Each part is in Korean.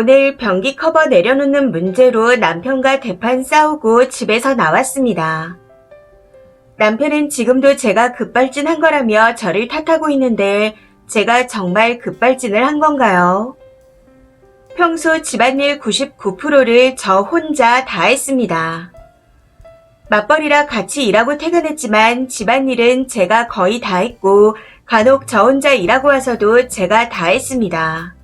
오늘 변기 커버 내려놓는 문제로 남편과 대판 싸우고 집에서 나왔습니다. 남편은 지금도 제가 급발진한 거라며 저를 탓하고 있는데 제가 정말 급발진을 한 건가요? 평소 집안일 99%를 저 혼자 다 했습니다. 맞벌이라 같이 일하고 퇴근했지만 집안일은 제가 거의 다 했고 간혹 저 혼자 일하고 와서도 제가 다 했습니다.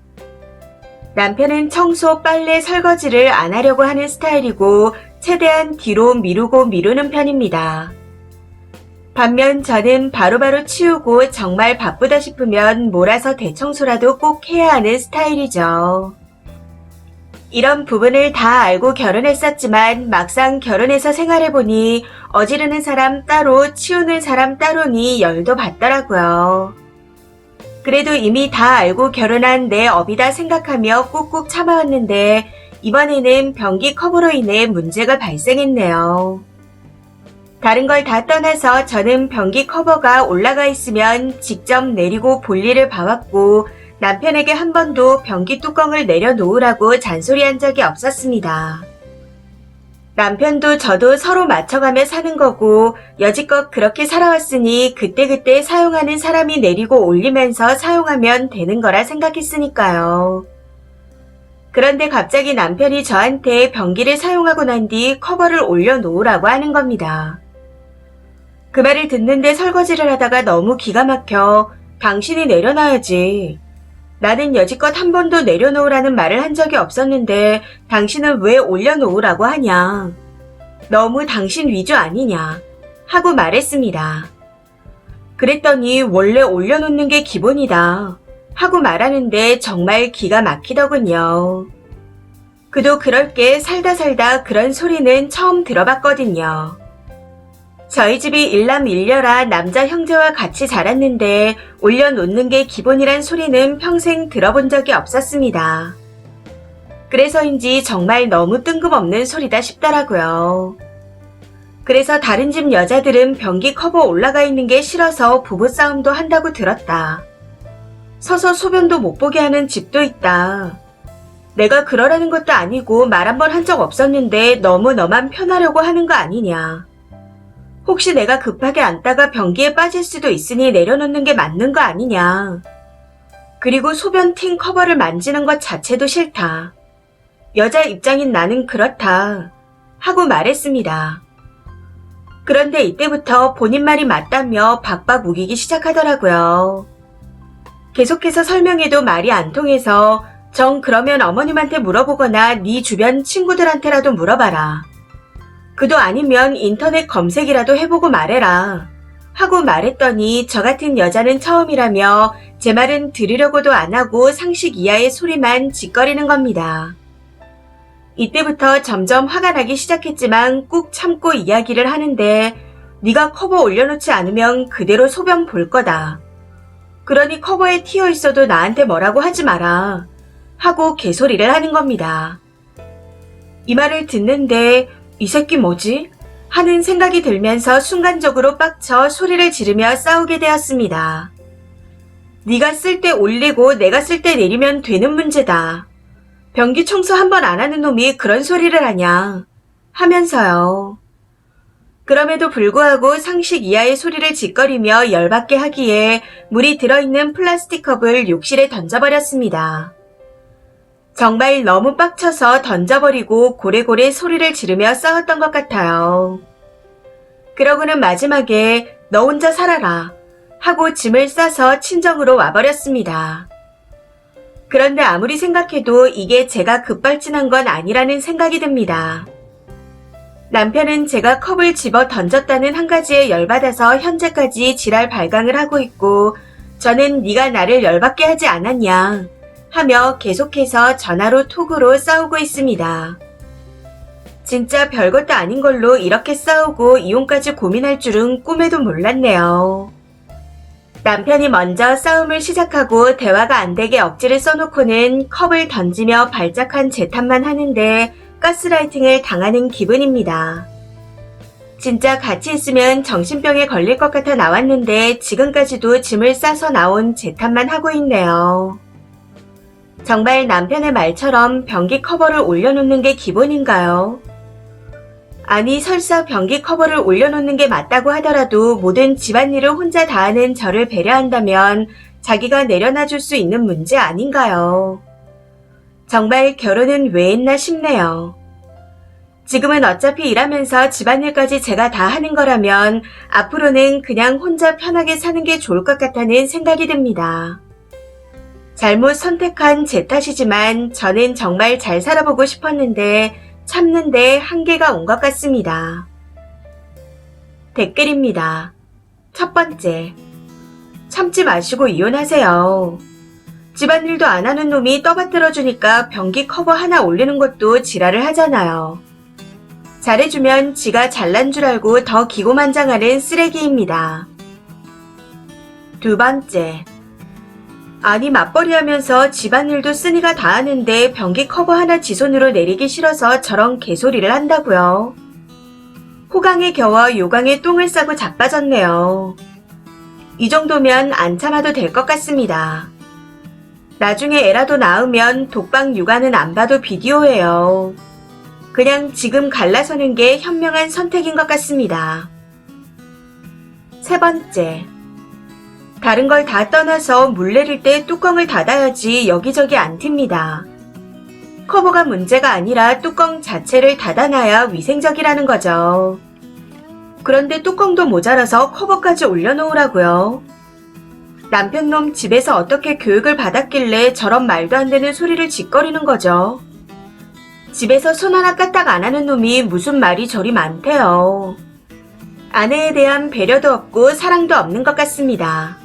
남편은 청소, 빨래, 설거지를 안 하려고 하는 스타일이고 최대한 뒤로 미루고 미루는 편입니다. 반면 저는 바로 바로 치우고 정말 바쁘다 싶으면 몰아서 대청소라도 꼭 해야 하는 스타일이죠. 이런 부분을 다 알고 결혼했었지만 막상 결혼해서 생활해보니 어지르는 사람 따로 치우는 사람 따로니 열도 받더라고요. 그래도 이미 다 알고 결혼한 내 업이다 생각하며 꾹꾹 참아왔는데 이번에는 변기 커버로 인해 문제가 발생했네요. 다른 걸 다 떠나서 저는 변기 커버가 올라가 있으면 직접 내리고 볼일을 봐왔고 남편에게 한 번도 변기 뚜껑을 내려놓으라고 잔소리한 적이 없었습니다. 남편도 저도 서로 맞춰가며 사는 거고 여지껏 그렇게 살아왔으니 그때그때 사용하는 사람이 내리고 올리면서 사용하면 되는 거라 생각했으니까요. 그런데 갑자기 남편이 저한테 변기를 사용하고 난 뒤 커버를 올려놓으라고 하는 겁니다. 그 말을 듣는데 설거지를 하다가 너무 기가 막혀 당신이 내려놔야지. 나는 여지껏 한 번도 내려놓으라는 말을 한 적이 없었는데 당신은 왜 올려놓으라고 하냐. 너무 당신 위주 아니냐. 하고 말했습니다. 그랬더니 원래 올려놓는 게 기본이다. 하고 말하는데 정말 기가 막히더군요. 그도 그럴게 살다 살다 그런 소리는 처음 들어봤거든요. 저희 집이 일남 일녀라 남자 형제와 같이 자랐는데 올려놓는 게 기본이란 소리는 평생 들어본 적이 없었습니다. 그래서인지 정말 너무 뜬금없는 소리다 싶더라고요. 그래서 다른 집 여자들은 변기 커버 올라가 있는 게 싫어서 부부싸움도 한다고 들었다. 서서 소변도 못 보게 하는 집도 있다. 내가 그러라는 것도 아니고 말 한 번 한 적 없었는데 너무 너만 편하려고 하는 거 아니냐. 혹시 내가 급하게 앉다가 변기에 빠질 수도 있으니 내려놓는 게 맞는 거 아니냐. 그리고 소변 팅 커버를 만지는 것 자체도 싫다. 여자 입장인 나는 그렇다. 하고 말했습니다. 그런데 이때부터 본인 말이 맞다며 박박 우기기 시작하더라고요. 계속해서 설명해도 말이 안 통해서 정 그러면 어머님한테 물어보거나 네 주변 친구들한테라도 물어봐라. 그도 아니면 인터넷 검색이라도 해보고 말해라. 하고 말했더니 저 같은 여자는 처음이라며 제 말은 들으려고도 안 하고 상식 이하의 소리만 짓거리는 겁니다. 이때부터 점점 화가 나기 시작했지만 꾹 참고 이야기를 하는데 네가 커버 올려놓지 않으면 그대로 소변 볼 거다. 그러니 커버에 튀어 있어도 나한테 뭐라고 하지 마라. 하고 개소리를 하는 겁니다. 이 말을 듣는데 이 새끼 뭐지? 하는 생각이 들면서 순간적으로 빡쳐 소리를 지르며 싸우게 되었습니다. 네가 쓸 때 올리고 내가 쓸 때 내리면 되는 문제다. 변기 청소 한 번 안 하는 놈이 그런 소리를 하냐. 하면서요. 그럼에도 불구하고 상식 이하의 소리를 짓거리며 열받게 하기에 물이 들어있는 플라스틱 컵을 욕실에 던져버렸습니다. 정말 너무 빡쳐서 던져버리고 고래고래 소리를 지르며 싸웠던 것 같아요. 그러고는 마지막에 너 혼자 살아라 하고 짐을 싸서 친정으로 와버렸습니다. 그런데 아무리 생각해도 이게 제가 급발진한 건 아니라는 생각이 듭니다. 남편은 제가 컵을 집어 던졌다는 한 가지에 열받아서 현재까지 지랄 발광을 하고 있고 저는 네가 나를 열받게 하지 않았냐 하며 계속해서 전화로 톡으로 싸우고 있습니다. 진짜 별것도 아닌 걸로 이렇게 싸우고 이혼까지 고민할 줄은 꿈에도 몰랐네요. 남편이 먼저 싸움을 시작하고 대화가 안 되게 억지를 써놓고는 컵을 던지며 발작한 제 탓만 하는데 가스라이팅을 당하는 기분입니다. 진짜 같이 있으면 정신병에 걸릴 것 같아 나왔는데 지금까지도 짐을 싸서 나온 제 탓만 하고 있네요. 정말 남편의 말처럼 변기 커버를 올려놓는 게 기본인가요? 아니, 설사 변기 커버를 올려놓는 게 맞다고 하더라도 모든 집안일을 혼자 다 하는 저를 배려한다면 자기가 내려놔 줄 수 있는 문제 아닌가요? 정말 결혼은 왜 했나 싶네요. 지금은 어차피 일하면서 집안일까지 제가 다 하는 거라면 앞으로는 그냥 혼자 편하게 사는 게 좋을 것 같다는 생각이 듭니다. 잘못 선택한 제 탓이지만 저는 정말 잘 살아보고 싶었는데 참는데 한계가 온 것 같습니다. 댓글입니다. 첫 번째. 참지 마시고 이혼하세요. 집안일도 안 하는 놈이 떠받들어 주니까 변기 커버 하나 올리는 것도 지랄을 하잖아요. 잘해주면 지가 잘난 줄 알고 더 기고만장하는 쓰레기입니다. 두 번째. 아니 맞벌이 하면서 집안일도 쓰니가 다 하는데 변기 커버 하나 지 손으로 내리기 싫어서 저런 개소리를 한다고요. 호강에 겨워 요강에 똥을 싸고 자빠졌네요. 이 정도면 안 참아도 될 것 같습니다. 나중에 애라도 낳으면 독방 육아는 안 봐도 비디오예요. 그냥 지금 갈라서는 게 현명한 선택인 것 같습니다. 세 번째. 다른 걸 다 떠나서 물 내릴 때 뚜껑을 닫아야지 여기저기 안 튑니다. 커버가 문제가 아니라 뚜껑 자체를 닫아놔야 위생적이라는 거죠. 그런데 뚜껑도 모자라서 커버까지 올려놓으라고요. 남편 놈 집에서 어떻게 교육을 받았길래 저런 말도 안 되는 소리를 짓거리는 거죠. 집에서 손 하나 까딱 안 하는 놈이 무슨 말이 저리 많대요. 아내에 대한 배려도 없고 사랑도 없는 것 같습니다.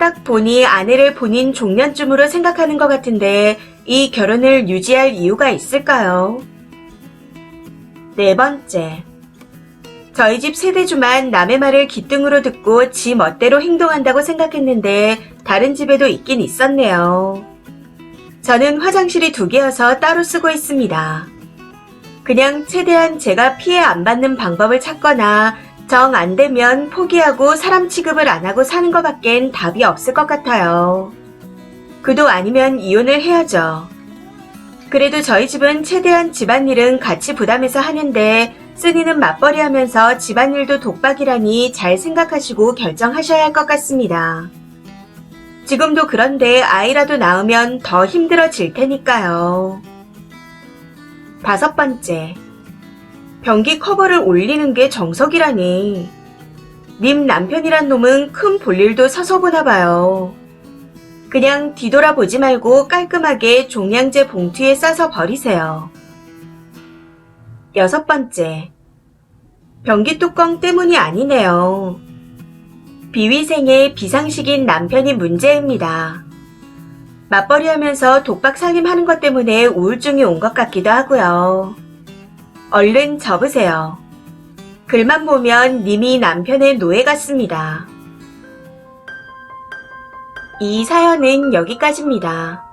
딱 보니 아내를 본인 종년쯤으로 생각하는 것 같은데 이 결혼을 유지할 이유가 있을까요? 네 번째. 저희 집 세대주만 남의 말을 기등으로 듣고 지 멋대로 행동한다고 생각했는데 다른 집에도 있긴 있었네요. 저는 화장실이 두 개여서 따로 쓰고 있습니다. 그냥 최대한 제가 피해 안 받는 방법을 찾거나 정 안 되면 포기하고 사람 취급을 안 하고 사는 것밖엔 답이 없을 것 같아요. 그도 아니면 이혼을 해야죠. 그래도 저희 집은 최대한 집안일은 같이 부담해서 하는데 쓰니는 맞벌이 하면서 집안일도 독박이라니 잘 생각하시고 결정하셔야 할 것 같습니다. 지금도 그런데 아이라도 낳으면 더 힘들어질 테니까요. 다섯 번째. 변기 커버를 올리는 게 정석이라니. 님 남편이란 놈은 큰 볼일도 서서 보나 봐요. 그냥 뒤돌아보지 말고 깔끔하게 종량제 봉투에 싸서 버리세요. 여섯 번째. 변기 뚜껑 때문이 아니네요. 비위생의 비상식인 남편이 문제입니다. 맞벌이 하면서 독박 살림하는 것 때문에 우울증이 온 것 같기도 하고요. 얼른 접으세요. 글만 보면 님이 남편의 노예 같습니다. 이 사연은 여기까지입니다.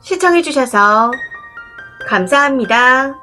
시청해주셔서 감사합니다.